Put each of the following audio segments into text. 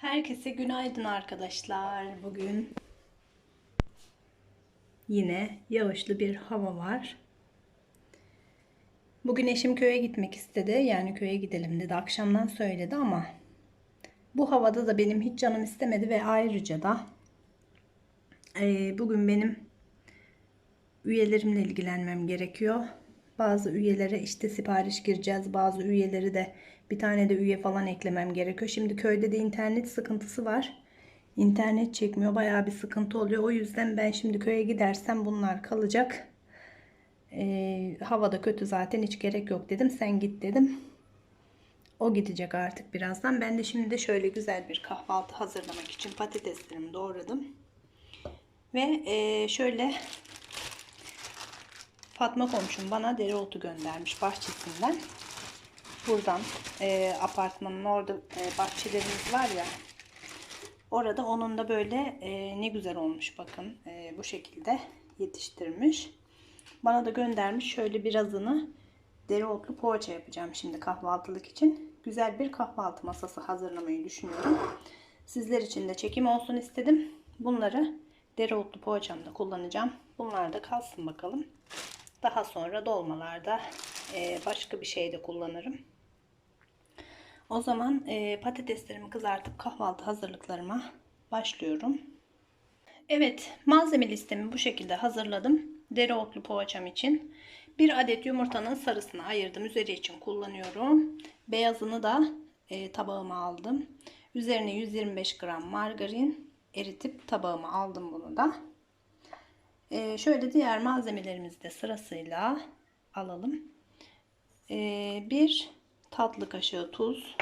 Herkese günaydın arkadaşlar. Bugün yine yağışlı bir hava var. Bugün eşim köye gitmek istedi. Yani köye gidelim dedi. Akşamdan söyledi ama bu havada da benim hiç canım istemedi ve ayrıca da e, bugün benim üyelerimle ilgilenmem gerekiyor. Bazı üyelere işte sipariş gireceğiz. Bazı üyeleri de bir tane de üye falan eklemem gerekiyor. Şimdi köyde de internet sıkıntısı var. İnternet çekmiyor. Bayağı bir sıkıntı oluyor. O yüzden ben şimdi köye gidersem bunlar kalacak. Ee, hava da kötü zaten hiç gerek yok dedim. Sen git dedim. O gidecek artık birazdan. Ben de şimdi de şöyle güzel bir kahvaltı hazırlamak için patateslerimi doğradım. Ve e, şöyle Fatma komşum bana dereotu göndermiş bahçesinden. Buradan e, apartmanın orada e, bahçelerimiz var ya. Orada onun da böyle e, ne güzel olmuş bakın. E, bu şekilde yetiştirmiş. Bana da göndermiş. Şöyle birazını dereotlu poğaça yapacağım şimdi kahvaltılık için. Güzel bir kahvaltı masası hazırlamayı düşünüyorum. Sizler için de çekim olsun istedim. Bunları dereotlu poğaçamda kullanacağım. Bunlar da kalsın bakalım. Daha sonra dolmalarda e, başka bir şey de kullanırım. O zaman e, patateslerimi kızartıp kahvaltı hazırlıklarıma başlıyorum. Evet malzeme listemi bu şekilde hazırladım. Dereotlu poğaçam için. Bir adet yumurtanın sarısını ayırdım. Üzeri için kullanıyorum. Beyazını da e, tabağıma aldım. Üzerine 125 gram margarin eritip tabağıma aldım bunu da. Ee, şöyle diğer malzemelerimizi de sırasıyla alalım. Ee, bir tatlı kaşığı tuz.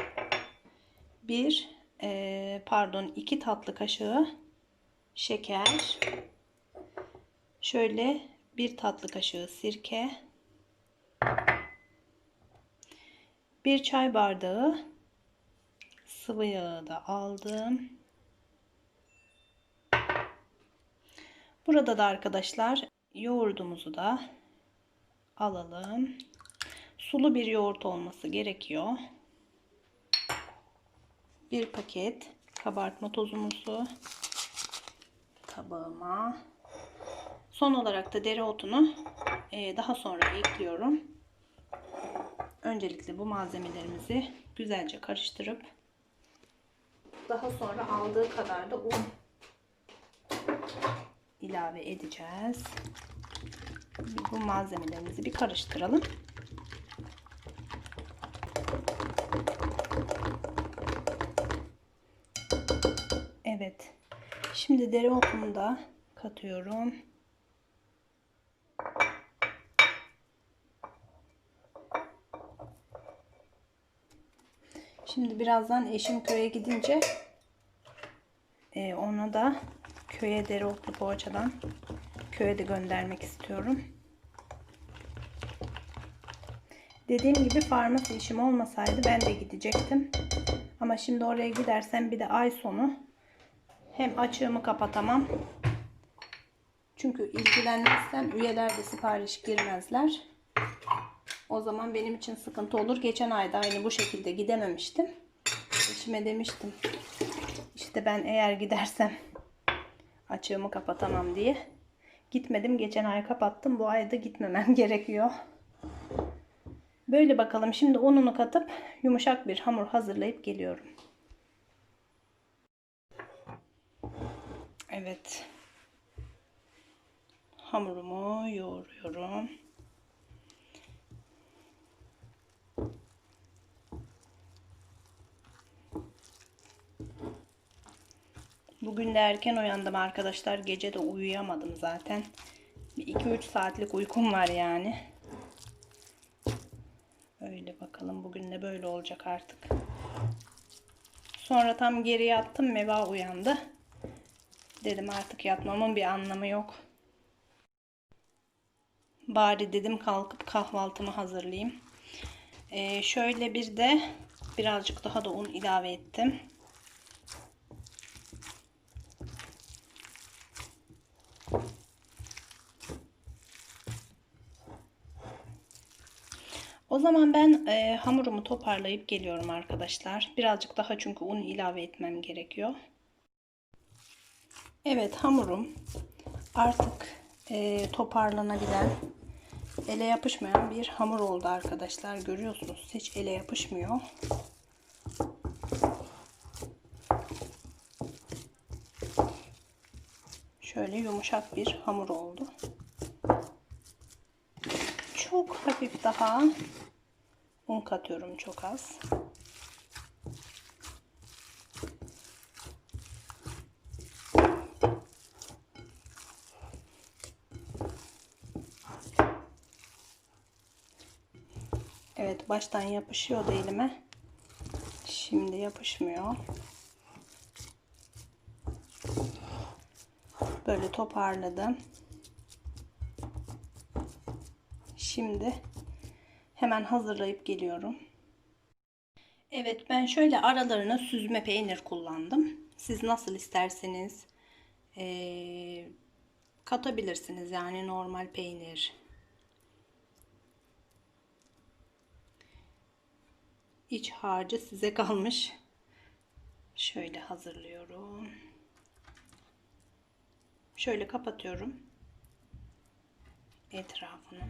Bir e, pardon iki tatlı kaşığı şeker. Şöyle bir tatlı kaşığı sirke. Bir çay bardağı sıvı yağı da aldım. Burada da arkadaşlar yoğurdumuzu da alalım. Sulu bir yoğurt olması gerekiyor. Bir paket kabartma tozumuzu tabağıma. Son olarak da dereotunu e, daha sonra ekliyorum. Öncelikle bu malzemelerimizi güzelce karıştırıp daha sonra aldığı kadar da un ilave edeceğiz. Bu malzemelerimizi bir karıştıralım. Evet. Şimdi dereotunu da katıyorum. Şimdi birazdan eşim köye gidince e, ona da köye dereotlu poğaçadan köye de göndermek istiyorum. Dediğim gibi farması işim olmasaydı ben de gidecektim. Ama şimdi oraya gidersem bir de ay sonu hem açığımı kapatamam. Çünkü ilgilenmezsem üyeler de sipariş girmezler. O zaman benim için sıkıntı olur. Geçen ayda aynı bu şekilde gidememiştim. Eşime demiştim. İşte ben eğer gidersem açığımı kapatamam diye. Gitmedim. Geçen ay kapattım. Bu ayda gitmemem gerekiyor. Böyle bakalım. Şimdi ununu katıp yumuşak bir hamur hazırlayıp geliyorum. Evet. Hamurumu yoğuruyorum. Bugün de erken uyandım arkadaşlar. Gece de uyuyamadım zaten. 2-3 saatlik uykum var yani. Öyle bakalım. Bugün de böyle olacak artık. Sonra tam geri yattım. Meva uyandı. Dedim artık yatmamın bir anlamı yok. Bari dedim kalkıp kahvaltımı hazırlayayım. Ee, şöyle bir de birazcık daha da un ilave ettim. O zaman ben e, hamurumu toparlayıp geliyorum arkadaşlar. Birazcık daha çünkü un ilave etmem gerekiyor. Evet hamurum artık e, toparlanabilen, ele yapışmayan bir hamur oldu arkadaşlar. Görüyorsunuz hiç ele yapışmıyor. Şöyle yumuşak bir hamur oldu. Çok hafif daha un katıyorum çok az. Evet baştan yapışıyordu elime. Şimdi yapışmıyor. Böyle toparladım. Şimdi hemen hazırlayıp geliyorum. Evet ben şöyle aralarına süzme peynir kullandım. Siz nasıl isterseniz ee, katabilirsiniz yani normal peynir. İç harcı size kalmış. Şöyle hazırlıyorum. Şöyle kapatıyorum etrafını.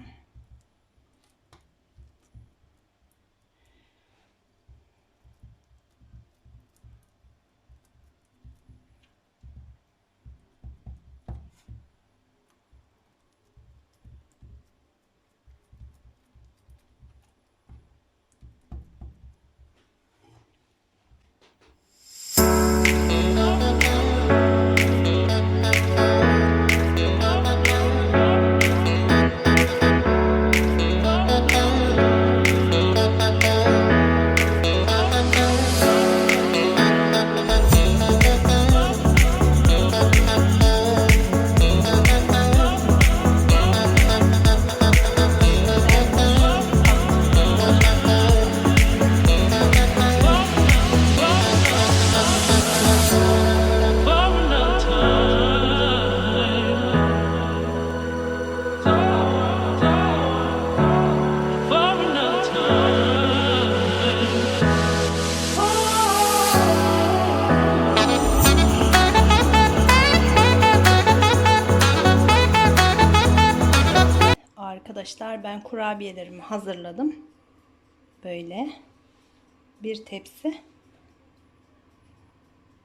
Kurabiyelerimi hazırladım. Böyle bir tepsi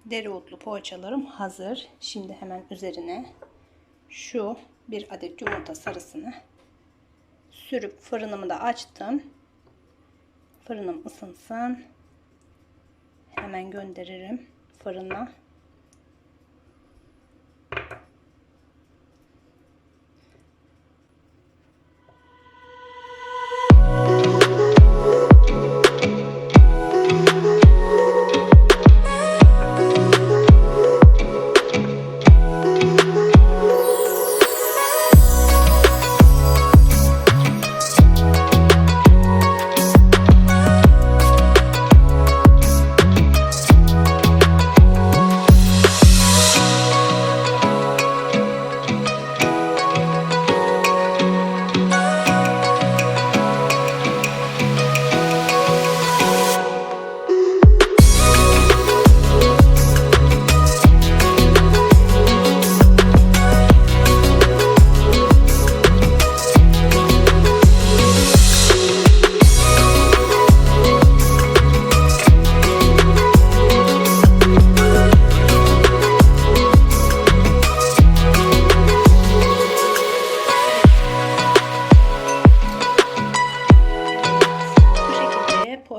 dereotlu poğaçalarım hazır. Şimdi hemen üzerine şu bir adet yumurta sarısını sürüp fırınımı da açtım. Fırınım ısınsın. Hemen gönderirim fırına.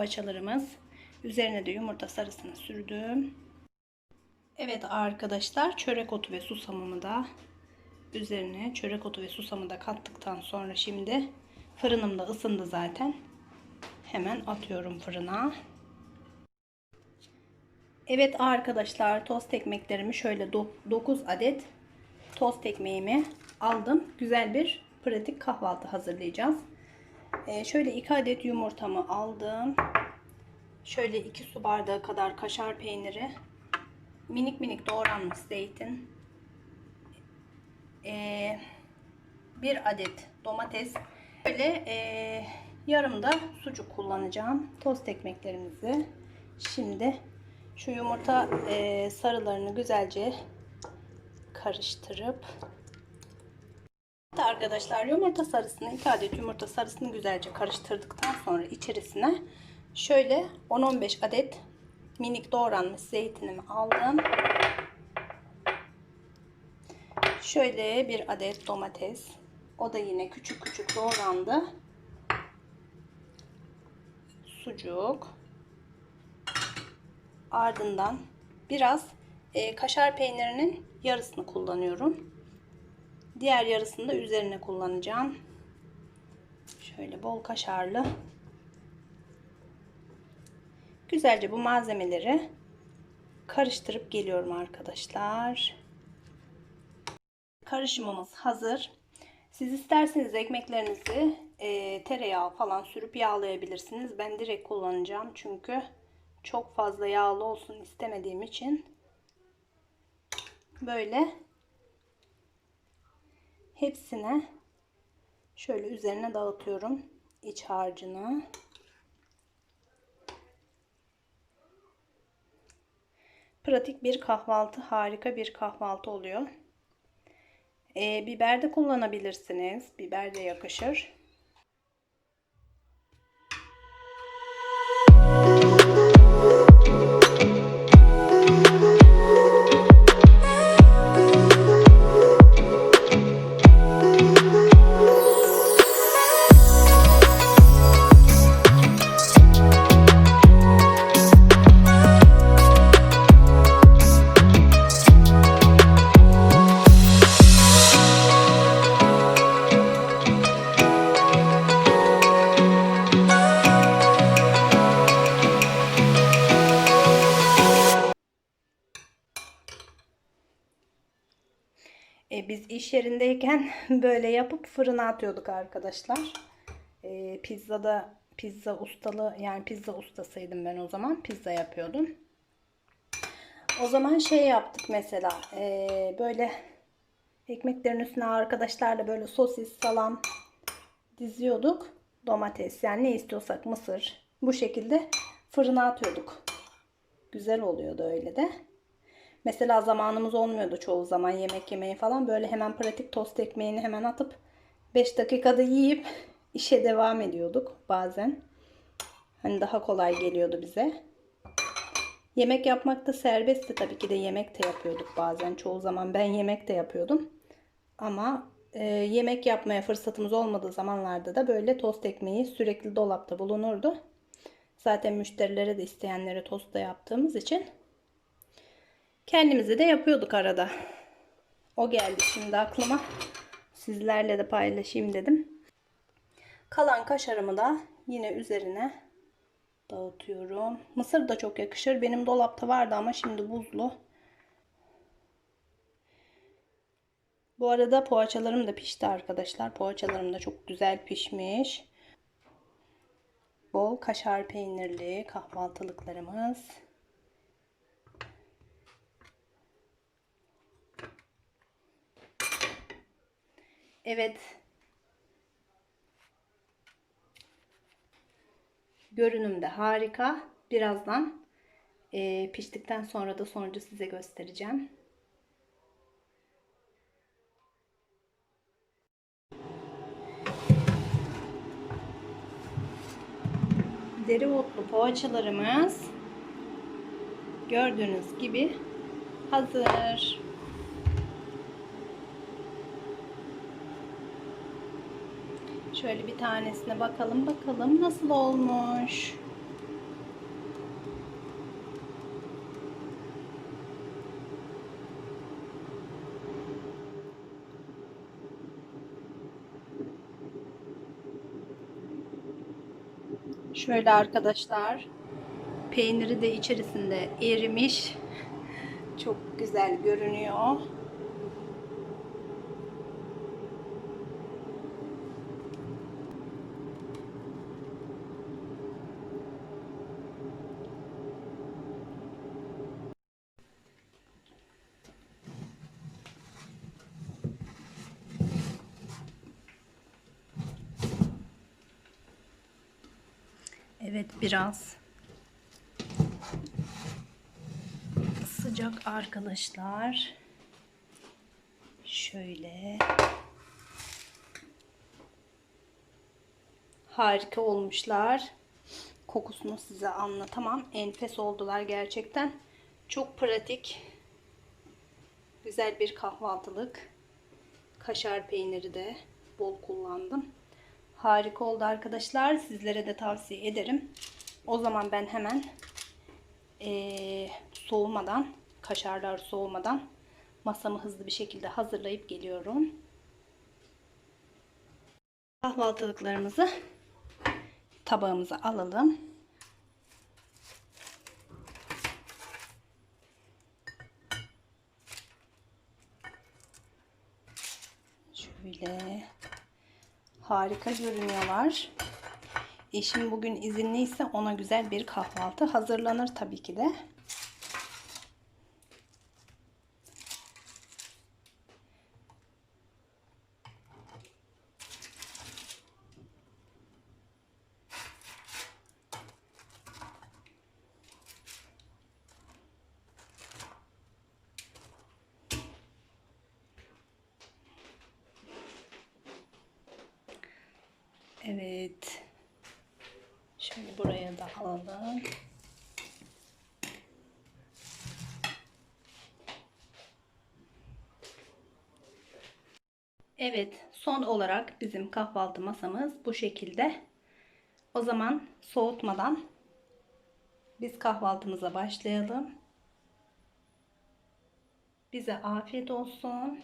Poğaçalarımız. Üzerine de yumurta sarısını sürdüm. Evet arkadaşlar çörek otu ve susamımı da üzerine çörek otu ve susamı da kattıktan sonra şimdi fırınım da ısındı zaten. Hemen atıyorum fırına. Evet arkadaşlar tost ekmeklerimi şöyle 9 adet tost ekmeğimi aldım. Güzel bir pratik kahvaltı hazırlayacağız. Ee, şöyle 2 adet yumurtamı aldım. Şöyle 2 su bardağı kadar kaşar peyniri. Minik minik doğranmış zeytin. Ee, bir adet domates. Böyle ee, Yarım da sucuk kullanacağım. Tost ekmeklerimizi. Şimdi şu yumurta e, sarılarını güzelce karıştırıp arkadaşlar yumurta sarısını 2 adet yumurta sarısını güzelce karıştırdıktan sonra içerisine şöyle 10-15 adet minik doğranmış zeytinimi aldım. Şöyle bir adet domates. O da yine küçük küçük doğrandı. Sucuk. Ardından biraz e, kaşar peynirinin yarısını kullanıyorum. Diğer yarısını da üzerine kullanacağım. Şöyle bol kaşarlı. Güzelce bu malzemeleri karıştırıp geliyorum arkadaşlar. Karışımımız hazır. Siz isterseniz ekmeklerinizi e, tereyağı falan sürüp yağlayabilirsiniz. Ben direkt kullanacağım çünkü çok fazla yağlı olsun istemediğim için böyle hepsine şöyle üzerine dağıtıyorum iç harcını. Pratik bir kahvaltı, harika bir kahvaltı oluyor. E, biber de kullanabilirsiniz. Biber de yakışır. böyle yapıp fırına atıyorduk arkadaşlar. E, pizzada pizza ustalı yani pizza ustasıydım ben o zaman. Pizza yapıyordum. O zaman şey yaptık mesela e, böyle ekmeklerin üstüne arkadaşlarla böyle sosis, salam diziyorduk. Domates yani ne istiyorsak mısır bu şekilde fırına atıyorduk. Güzel oluyordu öyle de. Mesela zamanımız olmuyordu çoğu zaman yemek yemeyi falan. Böyle hemen pratik tost ekmeğini hemen atıp 5 dakikada yiyip işe devam ediyorduk bazen. Hani daha kolay geliyordu bize. Yemek yapmak da serbestti tabii ki de yemek de yapıyorduk bazen. Çoğu zaman ben yemek de yapıyordum. Ama e, yemek yapmaya fırsatımız olmadığı zamanlarda da böyle tost ekmeği sürekli dolapta bulunurdu. Zaten müşterilere de isteyenlere tost da yaptığımız için Kendimize de yapıyorduk arada. O geldi şimdi aklıma. Sizlerle de paylaşayım dedim. Kalan kaşarımı da yine üzerine dağıtıyorum. Mısır da çok yakışır. Benim dolapta vardı ama şimdi buzlu. Bu arada poğaçalarım da pişti arkadaşlar. Poğaçalarım da çok güzel pişmiş. Bol kaşar peynirli kahvaltılıklarımız. Evet. Görünüm de harika. Birazdan e, piştikten sonra da sonucu size göstereceğim. Dereotlu poğaçalarımız gördüğünüz gibi hazır. Şöyle bir tanesine bakalım bakalım nasıl olmuş. Şöyle arkadaşlar peyniri de içerisinde erimiş. Çok güzel görünüyor. Biraz sıcak arkadaşlar. Şöyle. Harika olmuşlar. Kokusunu size anlatamam. Enfes oldular gerçekten. Çok pratik. Güzel bir kahvaltılık. Kaşar peyniri de bol kullandım. Harika oldu arkadaşlar. Sizlere de tavsiye ederim. O zaman ben hemen eee, soğumadan, kaşarlar soğumadan masamı hızlı bir şekilde hazırlayıp geliyorum. Kahvaltılıklarımızı tabağımıza alalım. Şöyle harika görünüyorlar. Eşim bugün izinliyse ona güzel bir kahvaltı hazırlanır tabii ki de. Evet. Şimdi buraya da alalım. Evet, son olarak bizim kahvaltı masamız bu şekilde. O zaman soğutmadan biz kahvaltımıza başlayalım. Bize afiyet olsun.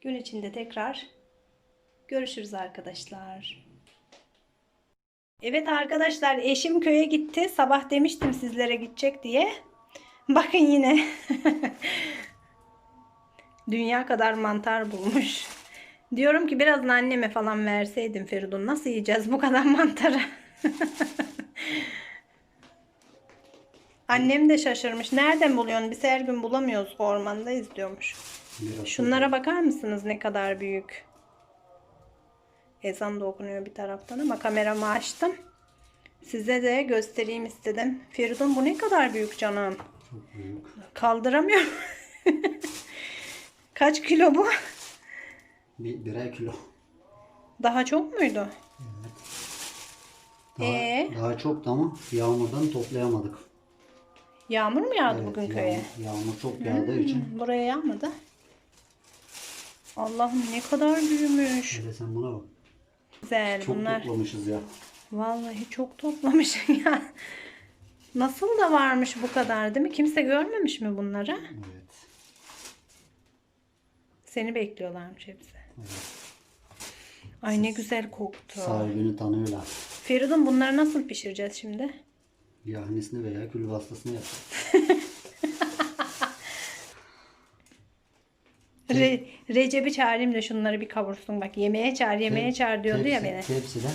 Gün içinde tekrar görüşürüz arkadaşlar. Evet arkadaşlar eşim köye gitti. Sabah demiştim sizlere gidecek diye. Bakın yine. Dünya kadar mantar bulmuş. Diyorum ki biraz da anneme falan verseydim Feridun. Nasıl yiyeceğiz bu kadar mantarı? Annem de şaşırmış. Nereden buluyorsun? Biz her gün bulamıyoruz. Ormandayız diyormuş. Biraz Şunlara bakar mısınız ne kadar büyük? Ezan da okunuyor bir taraftan ama kameramı açtım. Size de göstereyim istedim. Feridun bu ne kadar büyük canım. Çok büyük. Kaldıramıyorum. Kaç kilo bu? Bir, birer kilo. Daha çok muydu? Daha, Ee? daha çok ama yağmurdan toplayamadık. Yağmur mu yağdı Evet, bugün yağmur- köye? Yağmur çok yağdığı için. Hmm, Buraya yağmadı. Allah'ım ne kadar büyümüş. Hele sen buna bak. Güzel Çok bunlar. toplamışız ya. Vallahi çok toplamışsın ya. Nasıl da varmış bu kadar değil mi? Kimse görmemiş mi bunları? Evet. Seni bekliyorlarmış hepsi. Ay ne güzel koktu. Sahibini tanıyorlar. Feridun bunları nasıl pişireceğiz şimdi? Yahnisini veya külbastasını yapacak. Re- Recep'i çağırayım da şunları bir kavursun. Bak yemeğe çağır, yemeğe çağır diyordu ya beni. Tepside,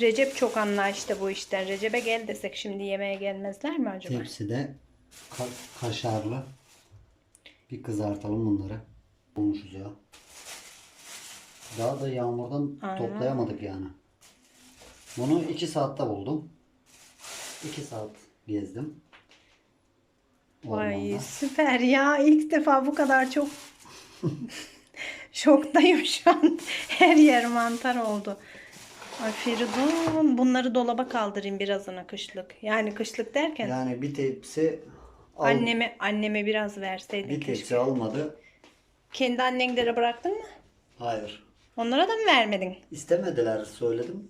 Recep çok anlayışlı bu işten. Recep'e gel desek şimdi yemeğe gelmezler mi acaba? tepside ka- kaşarlı bir kızartalım bunları. Bulmuşuz ya. Daha da yağmurdan Aynen. toplayamadık yani. Bunu 2 saatte buldum. 2 saat gezdim. Vay Ormanda. süper ya. İlk defa bu kadar çok şoktayım şu an. Her yer mantar oldu. Ay Feridun bunları dolaba kaldırayım birazına kışlık. Yani kışlık derken Yani bir tepsi al, anneme anneme biraz verseydin bir keşke. tepsi almadı. Kendi annenlere bıraktın mı? Hayır. Onlara da mı vermedin? İstemediler söyledim.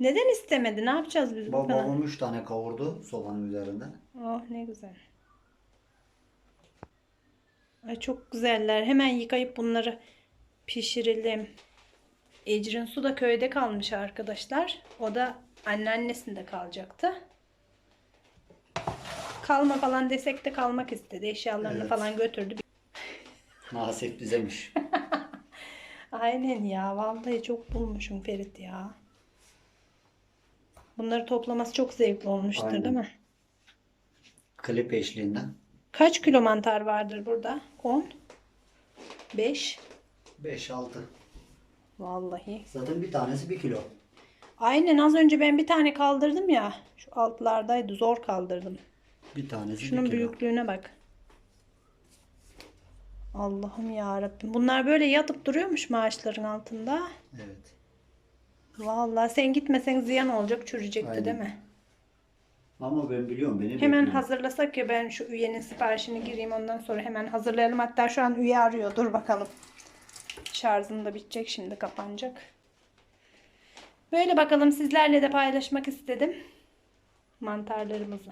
Neden istemedi? Ne yapacağız biz bu kadar? Babam 3 tane kavurdu sobanın üzerinde. Oh ne güzel. Ay çok güzeller. Hemen yıkayıp bunları pişirelim. Ecrin Su da köyde kalmış arkadaşlar. O da anneannesinde kalacaktı. Kalma falan desek de kalmak istedi. Eşyalarını Evet. falan götürdü. Nasip bizemiş. Aynen ya. Vallahi çok bulmuşum Ferit ya. Bunları toplaması çok zevkli olmuştur Aynen. değil mi? Klip eşliğinden. Kaç kilo mantar vardır burada? 10? 5? 5-6. Vallahi. Zaten bir tanesi bir kilo. Aynen az önce ben bir tane kaldırdım ya. Şu altlardaydı. Zor kaldırdım. Bir tanesi Şunun bir kilo. büyüklüğüne bak. Allah'ım ya Rabbim. Bunlar böyle yatıp duruyormuş maaşların altında. Evet. Vallahi sen gitmesen ziyan olacak, çürüyecekti Aynen. değil mi? Ama ben biliyorum beni Hemen bekliyor. hazırlasak ya ben şu üyenin siparişini gireyim ondan sonra hemen hazırlayalım. Hatta şu an üye arıyor. Dur bakalım. Şarjım da bitecek şimdi kapanacak. Böyle bakalım sizlerle de paylaşmak istedim. Mantarlarımızı.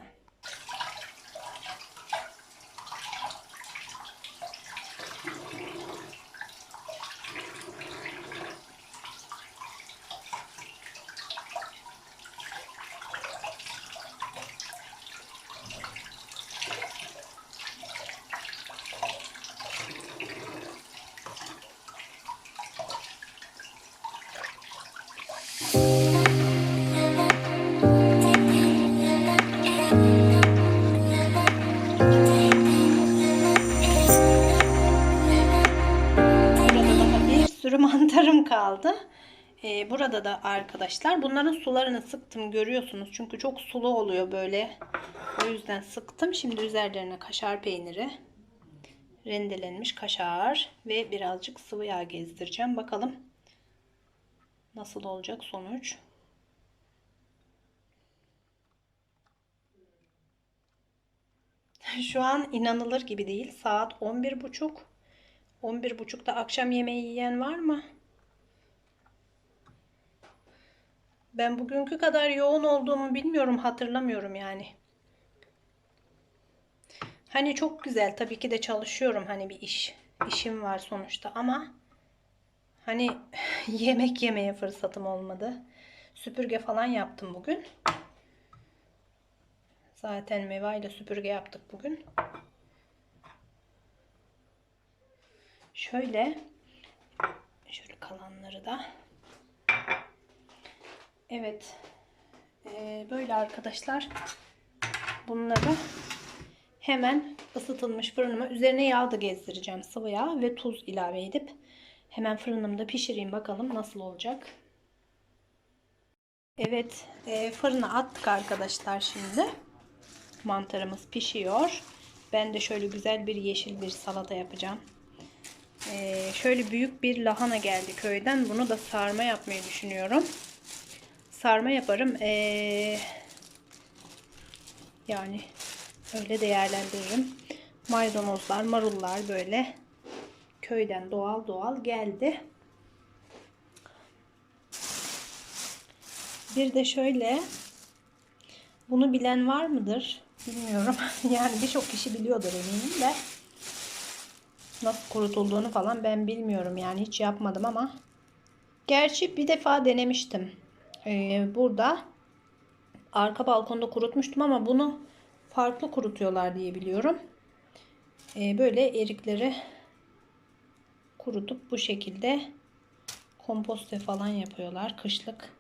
Kaldı. Ee, burada da arkadaşlar bunların sularını sıktım görüyorsunuz. Çünkü çok sulu oluyor böyle. O yüzden sıktım. Şimdi üzerlerine kaşar peyniri, rendelenmiş kaşar ve birazcık sıvı yağ gezdireceğim. Bakalım nasıl olacak sonuç. Şu an inanılır gibi değil. Saat 11.30. 11.30'da akşam yemeği yiyen var mı? Ben bugünkü kadar yoğun olduğumu bilmiyorum, hatırlamıyorum yani. Hani çok güzel, tabii ki de çalışıyorum hani bir iş, işim var sonuçta ama hani yemek yemeye fırsatım olmadı. Süpürge falan yaptım bugün. Zaten Meva ile süpürge yaptık bugün. Şöyle şöyle kalanları da evet Ee, böyle arkadaşlar bunları hemen ısıtılmış fırınıma üzerine yağ da gezdireceğim sıvı yağ ve tuz ilave edip hemen fırınımda pişireyim bakalım nasıl olacak. Evet e, fırına attık arkadaşlar şimdi mantarımız pişiyor. Ben de şöyle güzel bir yeşil bir salata yapacağım. Ee, şöyle büyük bir lahana geldi köyden. Bunu da sarma yapmayı düşünüyorum. Sarma yaparım. Ee, yani öyle değerlendiririm. Maydanozlar, marullar böyle köyden doğal doğal geldi. Bir de şöyle bunu bilen var mıdır? Bilmiyorum. Yani birçok kişi biliyordur eminim de nasıl kurutulduğunu falan ben bilmiyorum yani hiç yapmadım ama gerçi bir defa denemiştim Ee, burada arka balkonda kurutmuştum ama bunu farklı kurutuyorlar diye biliyorum Ee, böyle erikleri kurutup bu şekilde komposte falan yapıyorlar kışlık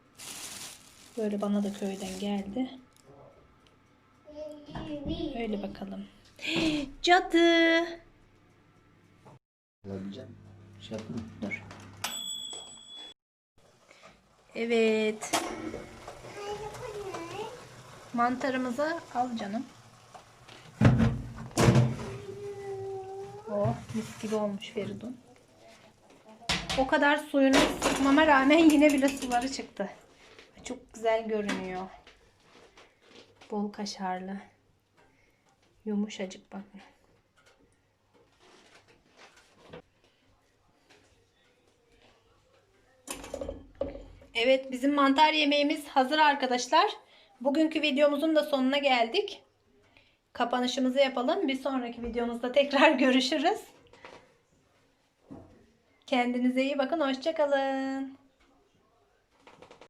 böyle bana da köyden geldi öyle bakalım cadı Alabileceğim. Şey. Dur. Evet. Mantarımızı al canım. Oh mis gibi olmuş Feridun. O kadar suyunu sıkmama rağmen yine bile suları çıktı. Çok güzel görünüyor. Bol kaşarlı. Yumuşacık bakın. Evet bizim mantar yemeğimiz hazır arkadaşlar. Bugünkü videomuzun da sonuna geldik. Kapanışımızı yapalım. Bir sonraki videomuzda tekrar görüşürüz. Kendinize iyi bakın. Hoşçakalın.